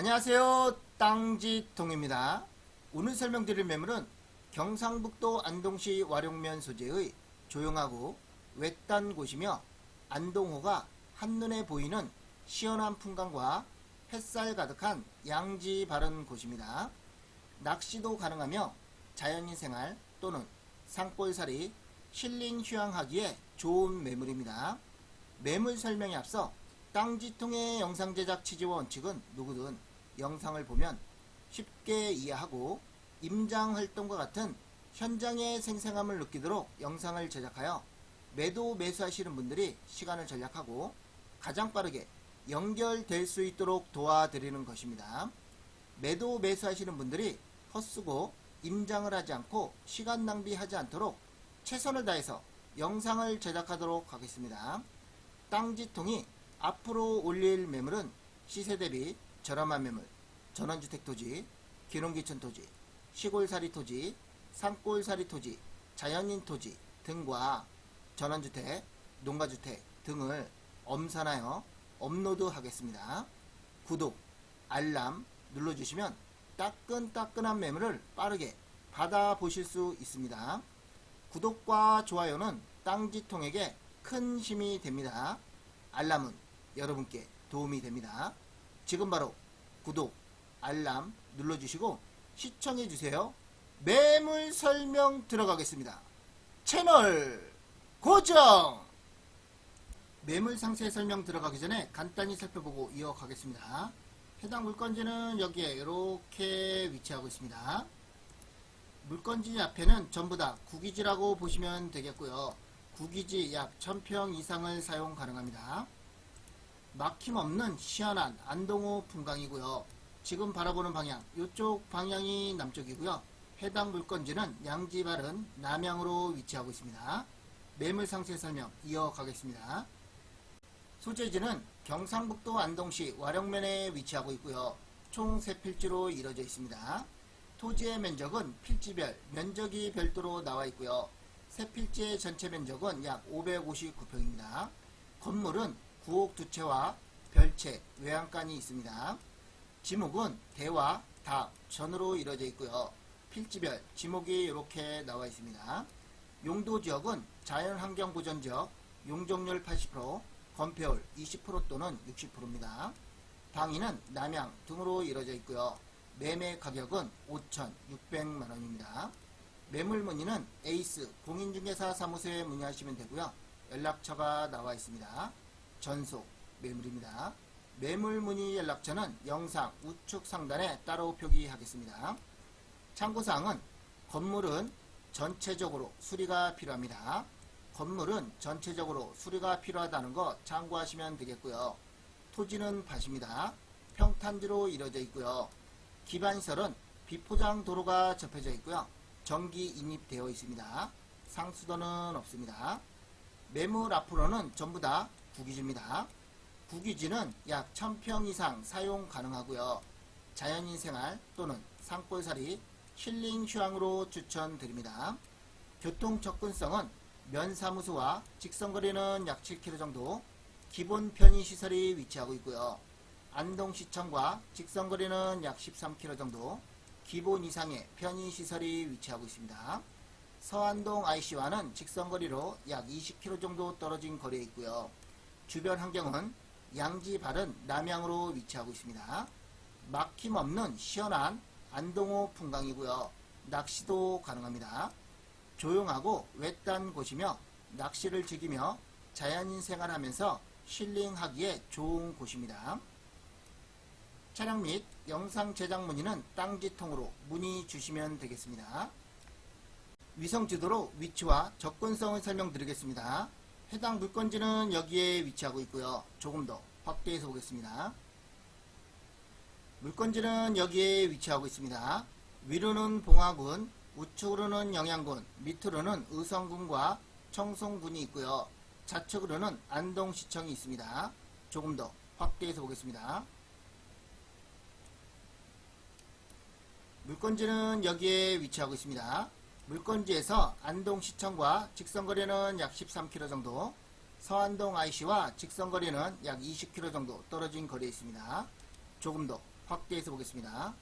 안녕하세요. 땅지통입니다. 오늘 설명드릴 매물은 경상북도 안동시 와룡면 소재의 조용하고 외딴 곳이며 안동호가 한눈에 보이는 시원한 풍광과 햇살 가득한 양지 바른 곳입니다. 낚시도 가능하며 자연인 생활 또는 산골살이 힐링 휴양하기에 좋은 매물입니다. 매물 설명에 앞서 땅지통의 영상 제작 취지와 원칙은 누구든 영상을 보면 쉽게 이해하고 임장 활동과 같은 현장의 생생함을 느끼도록 영상을 제작하여 매도 매수하시는 분들이 시간을 절약하고 가장 빠르게 연결될 수 있도록 도와드리는 것입니다. 매도 매수하시는 분들이 헛쓰고 임장을 하지 않고 시간 낭비하지 않도록 최선을 다해서 영상을 제작하도록 하겠습니다. 땅지통이 앞으로 올릴 매물은 시세 대비 저렴한 매물, 전원주택 토지, 기농기촌 토지, 시골살이 토지, 산골살이 토지, 자연인 토지 등과 전원주택, 농가주택 등을 엄선하여 업로드하겠습니다. 구독, 알람 눌러주시면 따끈따끈한 매물을 빠르게 받아보실 수 있습니다. 구독과 좋아요는 땅지통에게 큰 힘이 됩니다. 알람은 여러분께 도움이 됩니다. 지금 바로 구독, 알람 눌러주시고 시청해주세요. 매물 설명 들어가겠습니다. 채널 고정! 매물 상세 설명 들어가기 전에 간단히 살펴보고 이어가겠습니다. 해당 물건지는 여기에 이렇게 위치하고 있습니다. 물건지 앞에는 전부 다 구기지라고 보시면 되겠고요. 구기지 약 1000평 이상을 사용 가능합니다. 막힘없는 시원한 안동호 풍광이고요. 지금 바라보는 방향, 이쪽 방향이 남쪽이고요. 해당 물건지는 양지 바른 남향으로 위치하고 있습니다. 매물 상세 설명 이어가겠습니다. 소재지는 경상북도 안동시 와령면에 위치하고 있고요. 총 3필지로 이루어져 있습니다. 토지의 면적은 필지별 면적이 별도로 나와 있고요. 세 필지의 전체 면적은 약 559평입니다. 건물은 구옥 두 채와 별채, 외양간이 있습니다. 지목은 대와, 다, 전으로 이루어져 있고요. 필지별 지목이 이렇게 나와 있습니다. 용도 지역은 자연환경 보전 지역, 용적률 80%, 건폐율 20% 또는 60%입니다. 방위는 남양 등으로 이루어져 있고요. 매매 가격은 5,600만 원입니다. 매물 문의는 에이스 공인중개사 사무소에 문의하시면 되고요. 연락처가 나와 있습니다. 전속 매물입니다. 매물 문의 연락처는 영상 우측 상단에 따로 표기하겠습니다. 참고사항은 건물은 전체적으로 수리가 필요합니다. 건물은 전체적으로 수리가 필요하다는 거 참고하시면 되겠고요. 토지는 밭입니다. 평탄지로 이루어져 있고요. 기반시설은 비포장 도로가 접혀져 있고요. 전기 인입되어 있습니다. 상수도는 없습니다. 매물 앞으로는 전부 다 구기지입니다. 구기지는 약 1000평 이상 사용 가능하고요. 자연인 생활 또는 산골살이 힐링 휴양으로 추천드립니다. 교통 접근성은 면사무소와 직선거리는 약 7km 정도, 기본 편의시설이 위치하고 있고요. 안동시청과 직선거리는 약 13km 정도, 기본 이상의 편의시설이 위치하고 있습니다. 서안동 IC와는 직선거리로 약 20km 정도 떨어진 거리에 있고요. 주변 환경은 양지 바른 남향으로 위치하고 있습니다. 막힘없는 시원한 안동호 풍광이고요. 낚시도 가능합니다. 조용하고 외딴 곳이며 낚시를 즐기며 자연인 생활하면서 힐링하기에 좋은 곳입니다. 차량 및 영상 제작 문의는 땅지통으로 문의 주시면 되겠습니다. 위성 지도로 위치와 접근성을 설명드리겠습니다. 해당 물건지는 여기에 위치하고 있고요. 조금 더 확대해서 보겠습니다. 물건지는 여기에 위치하고 있습니다. 위로는 봉화군, 우측으로는 영양군, 밑으로는 의성군과 청송군이 있고요. 좌측으로는 안동시청이 있습니다. 조금 더 확대해서 보겠습니다. 물건지는 여기에 위치하고 있습니다. 물건지에서 안동시청과 직선거리는 약 13km 정도, 서안동 IC와 직선거리는 약 20km 정도 떨어진 거리에 있습니다. 조금 더 확대해서 보겠습니다.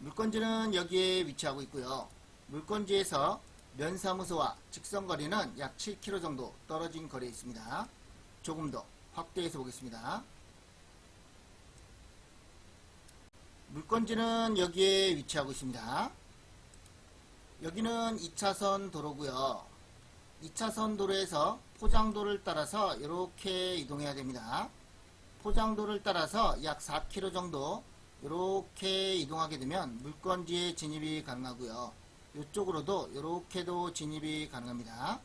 물건지는 여기에 위치하고 있고요. 물건지에서 면사무소와 직선거리는 약 7km 정도 떨어진 거리에 있습니다. 조금 더 확대해서 보겠습니다. 물건지는 여기에 위치하고 있습니다. 여기는 2차선 도로고요. 2차선 도로에서 포장도를 따라서 이렇게 이동해야 됩니다. 포장도를 따라서 약 4km 정도 이렇게 이동하게 되면 물건지에 진입이 가능하고요. 이쪽으로도 이렇게도 진입이 가능합니다.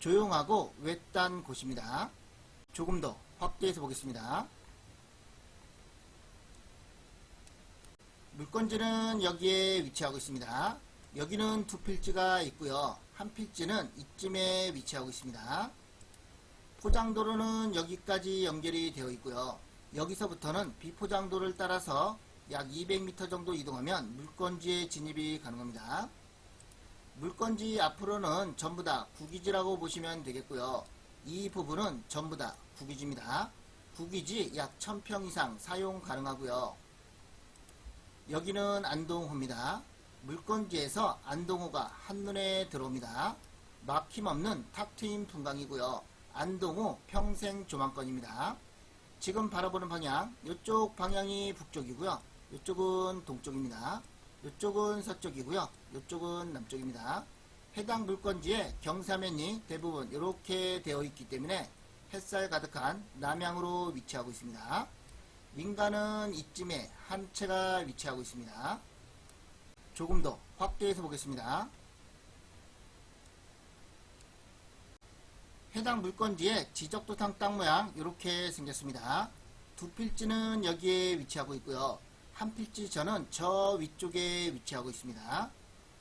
조용하고 외딴 곳입니다. 조금 더 확대해서 보겠습니다. 물건지는 여기에 위치하고 있습니다. 여기는 두 필지가 있고요. 한 필지는 이쯤에 위치하고 있습니다. 포장도로는 여기까지 연결이 되어 있고요. 여기서부터는 비포장도를 따라서 약 200m 정도 이동하면 물건지에 진입이 가능합니다. 물건지 앞으로는 전부 다 구기지라고 보시면 되겠고요. 이 부분은 전부 다 구기지입니다. 구기지 약 1000평 이상 사용 가능하고요. 여기는 안동호입니다. 물건지에서 안동호가 한눈에 들어옵니다. 막힘없는 탁 트인 분강이고요. 안동호 평생 조망권입니다. 지금 바라보는 방향, 이쪽 방향이 북쪽이고요. 이쪽은 동쪽입니다. 이쪽은 서쪽이고요. 이쪽은 남쪽입니다. 해당 물건지에 경사면이 대부분 이렇게 되어 있기 때문에 햇살 가득한 남향으로 위치하고 있습니다. 민가는 이쯤에 한 채가 위치하고 있습니다. 조금 더 확대해서 보겠습니다. 해당 물건지의 지적도탕 땅 모양 이렇게 생겼습니다. 두 필지는 여기에 위치하고 있고요. 한 필지 저는 저 위쪽에 위치하고 있습니다.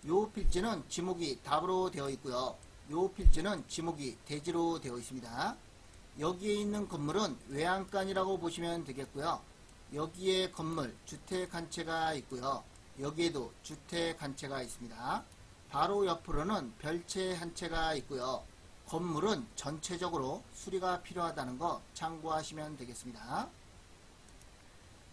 요 필지는 지목이 답으로 되어 있고요. 요 필지는 지목이 대지로 되어 있습니다. 여기에 있는 건물은 외양간이라고 보시면 되겠고요. 여기에 건물 주택 한 채가 있고요. 여기에도 주택 한 채가 있습니다. 바로 옆으로는 별채 한 채가 있고요. 건물은 전체적으로 수리가 필요하다는 거 참고하시면 되겠습니다.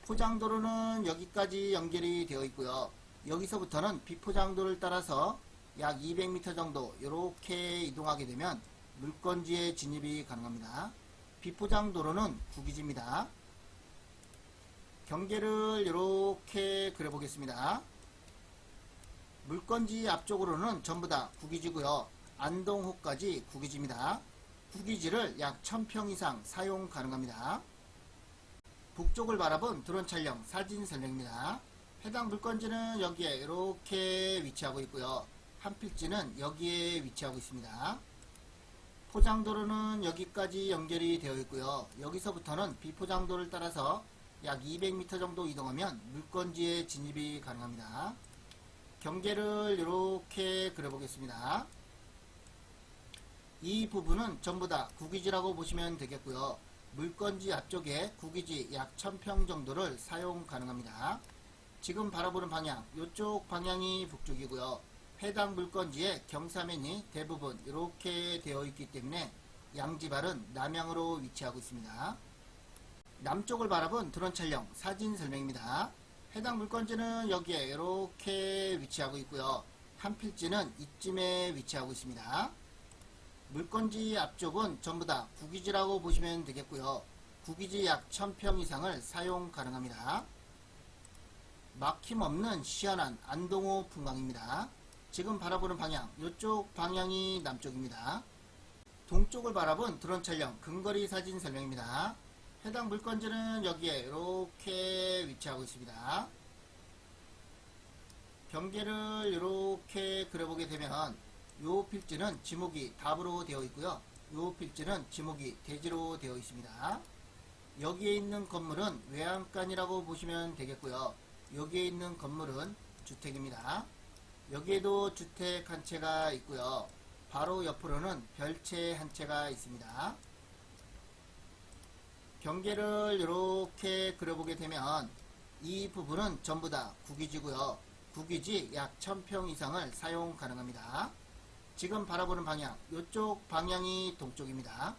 포장도로는 여기까지 연결이 되어 있고요. 여기서부터는 비포장도를 따라서 약 200m 정도 이렇게 이동하게 되면 물건지에 진입이 가능합니다. 비포장 도로는 구기지입니다. 경계를 이렇게 그려보겠습니다. 물건지 앞쪽으로는 전부 다 구기지고요. 안동호까지 구기지입니다. 구기지를 약 1000평 이상 사용 가능합니다. 북쪽을 바라본 드론 촬영 사진 설명입니다. 해당 물건지는 여기에 이렇게 위치하고 있고요. 한 필지는 여기에 위치하고 있습니다. 포장도로는 여기까지 연결이 되어 있고요. 여기서부터는 비포장도를 따라서 약 200m 정도 이동하면 물건지에 진입이 가능합니다. 경계를 이렇게 그려보겠습니다. 이 부분은 전부 다 구기지라고 보시면 되겠고요. 물건지 앞쪽에 구기지 약 1000평 정도를 사용 가능합니다. 지금 바라보는 방향, 이쪽 방향이 북쪽이고요. 해당 물건지의 경사면이 대부분 이렇게 되어 있기 때문에 양지발은 남향으로 위치하고 있습니다. 남쪽을 바라본 드론 촬영 사진 설명입니다. 해당 물건지는 여기에 이렇게 위치하고 있고요. 한 필지는 이쯤에 위치하고 있습니다. 물건지 앞쪽은 전부 다 구기지라고 보시면 되겠고요. 구기지 약 1000평 이상을 사용 가능합니다. 막힘없는 시원한 안동호 풍광입니다. 지금 바라보는 방향, 이쪽 방향이 남쪽입니다. 동쪽을 바라본 드론 촬영 근거리 사진 설명입니다. 해당 물건지는 여기에 이렇게 위치하고 있습니다. 경계를 이렇게 그려보게 되면 요 필지는 지목이 답으로 되어 있고요. 요 필지는 지목이 대지로 되어 있습니다. 여기에 있는 건물은 외양간이라고 보시면 되겠고요. 여기에 있는 건물은 주택입니다. 여기에도 주택 한 채가 있고요. 바로 옆으로는 별채 한 채가 있습니다. 경계를 이렇게 그려보게 되면 이 부분은 전부 다 구기지고요. 구기지 약 1000평 이상을 사용 가능합니다. 지금 바라보는 방향, 이쪽 방향이 동쪽입니다.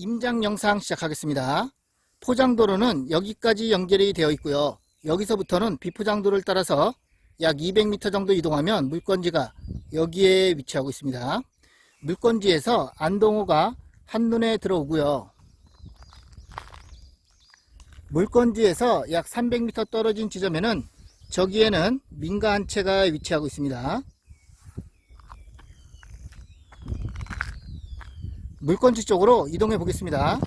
임장 영상 시작하겠습니다. 포장도로는 여기까지 연결이 되어 있고요. 여기서부터는 비포장도를 따라서 약 200m 정도 이동하면 물건지가 여기에 위치하고 있습니다. 물건지에서 안동호가 한눈에 들어오고요. 물건지에서 약 300m 떨어진 지점에는 저기에는 민가 한 채가 위치하고 있습니다. 물건지 쪽으로 이동해 보겠습니다.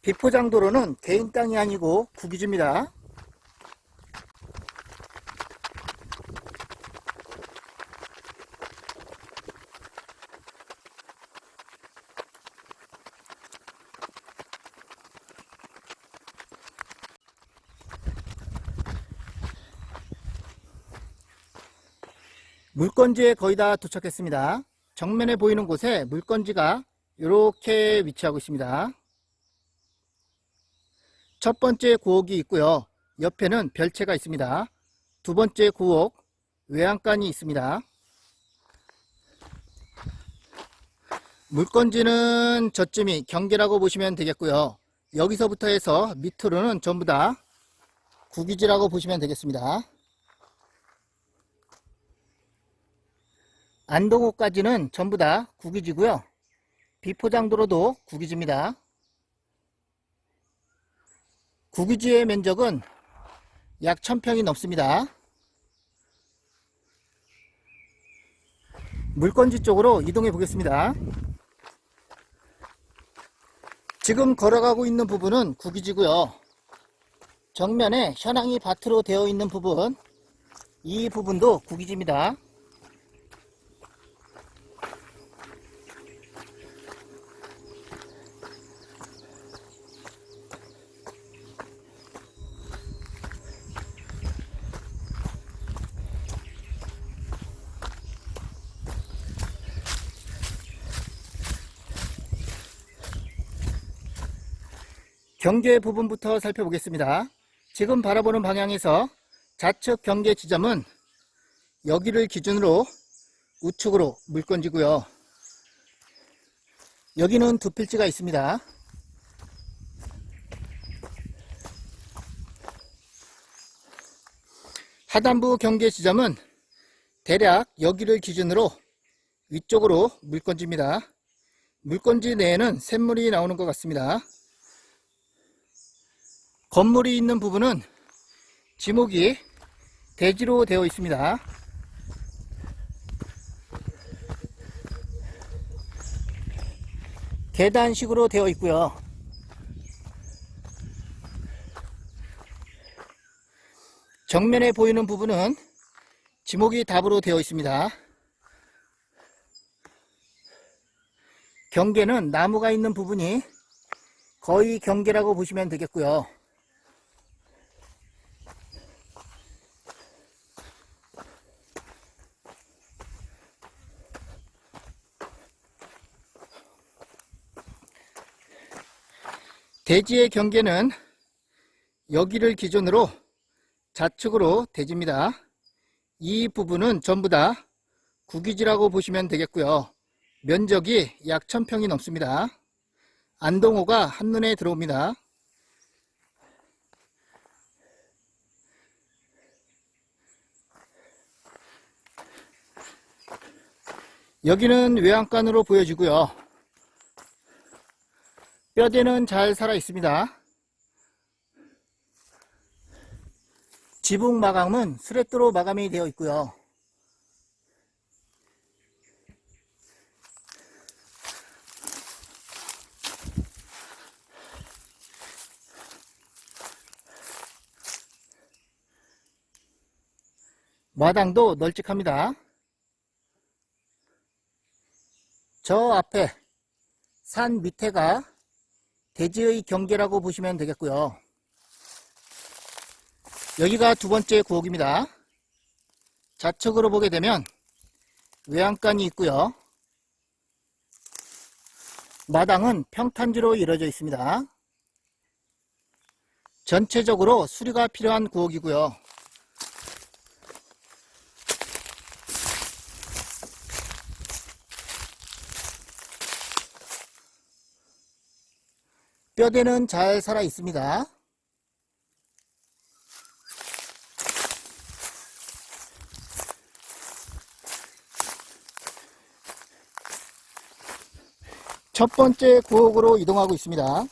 비포장도로는 개인 땅이 아니고 국유지입니다. 물건지에 거의 다 도착했습니다. 정면에 보이는 곳에 물건지가 이렇게 위치하고 있습니다. 첫 번째 구옥이 있고요. 옆에는 별채가 있습니다. 두 번째 구옥 외양간이 있습니다. 물건지는 저쯤이 경계라고 보시면 되겠고요. 여기서부터 해서 밑으로는 전부 다 구기지라고 보시면 되겠습니다. 안동호까지는 전부 다 구기지고요. 비포장도로도 구기지입니다. 구기지의 면적은 약 1000평이 넘습니다. 물건지 쪽으로 이동해 보겠습니다. 지금 걸어가고 있는 부분은 구기지고요. 정면에 현황이 밭으로 되어 있는 부분, 이 부분도 구기지입니다. 경계 부분부터 살펴보겠습니다. 지금 바라보는 방향에서 좌측 경계 지점은 여기를 기준으로 우측으로 물건지고요. 여기는 두 필지가 있습니다. 하단부 경계 지점은 대략 여기를 기준으로 위쪽으로 물건지입니다. 물건지 내에는 샘물이 나오는 것 같습니다. 건물이 있는 부분은 지목이 대지로 되어 있습니다. 계단식으로 되어 있고요. 정면에 보이는 부분은 지목이 답으로 되어 있습니다. 경계는 나무가 있는 부분이 거의 경계라고 보시면 되겠고요. 대지의 경계는 여기를 기준으로 좌측으로 대지입니다. 이 부분은 전부 다 구기지라고 보시면 되겠고요. 면적이 약 1000평이 넘습니다. 안동호가 한눈에 들어옵니다. 여기는 외양간으로 보여지고요. 뼈대는 잘 살아 있습니다. 지붕 마감은 스레트로 마감이 되어 있고요. 마당도 널찍합니다. 저 앞에 산 밑에가 대지의 경계라고 보시면 되겠고요. 여기가 두 번째 구옥입니다. 좌측으로 보게 되면 외양간이 있고요. 마당은 평탄지로 이루어져 있습니다. 전체적으로 수리가 필요한 구옥이고요. 뼈대는 잘 살아 있습니다. 첫 번째 구옥으로 이동하고 있습니다.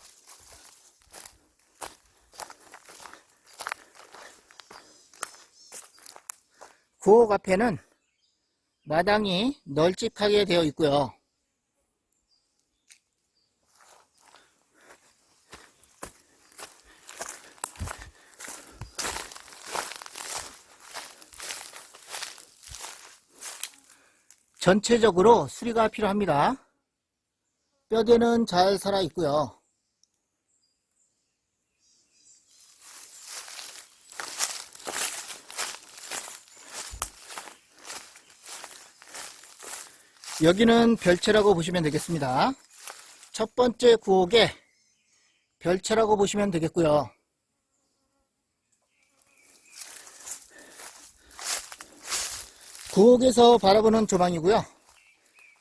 구옥 앞에는 마당이 널찍하게 되어 있고요. 전체적으로 수리가 필요합니다. 뼈대는 잘 살아 있고요. 여기는 별채라고 보시면 되겠습니다. 첫 번째 구옥에 별채라고 보시면 되겠고요. 구옥에서 바라보는 조망이고요.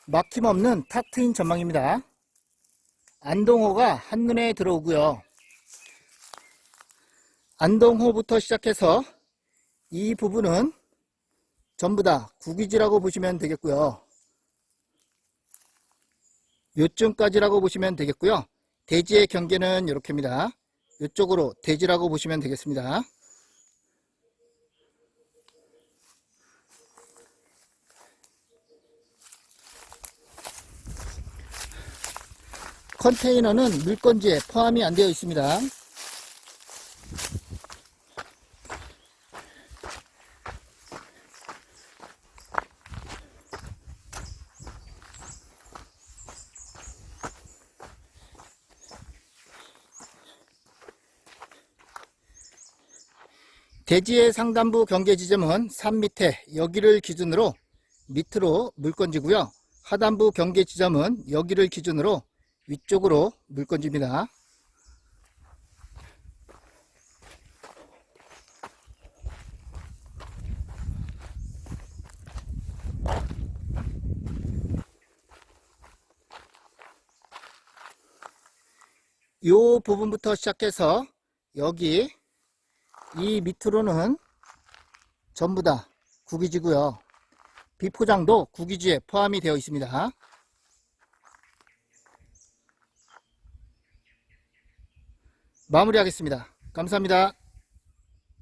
막힘없는 탁 트인 전망입니다. 안동호가 한눈에 들어오고요. 안동호부터 시작해서 이 부분은 전부 다 구기지라고 보시면 되겠고요. 요쯤까지라고 보시면 되겠고요. 대지의 경계는 이렇게입니다. 이쪽으로 대지라고 보시면 되겠습니다. 컨테이너는 물건지에 포함이 안 되어 있습니다. 대지의 상단부 경계 지점은 산 밑에 여기를 기준으로 밑으로 물건지고요. 하단부 경계 지점은 여기를 기준으로 위쪽으로 물 건집니다. 요 부분부터 시작해서 여기 이 밑으로는 전부 다 구기지고요. 비포장도 구기지에 포함이 되어 있습니다. 마무리하겠습니다. 감사합니다.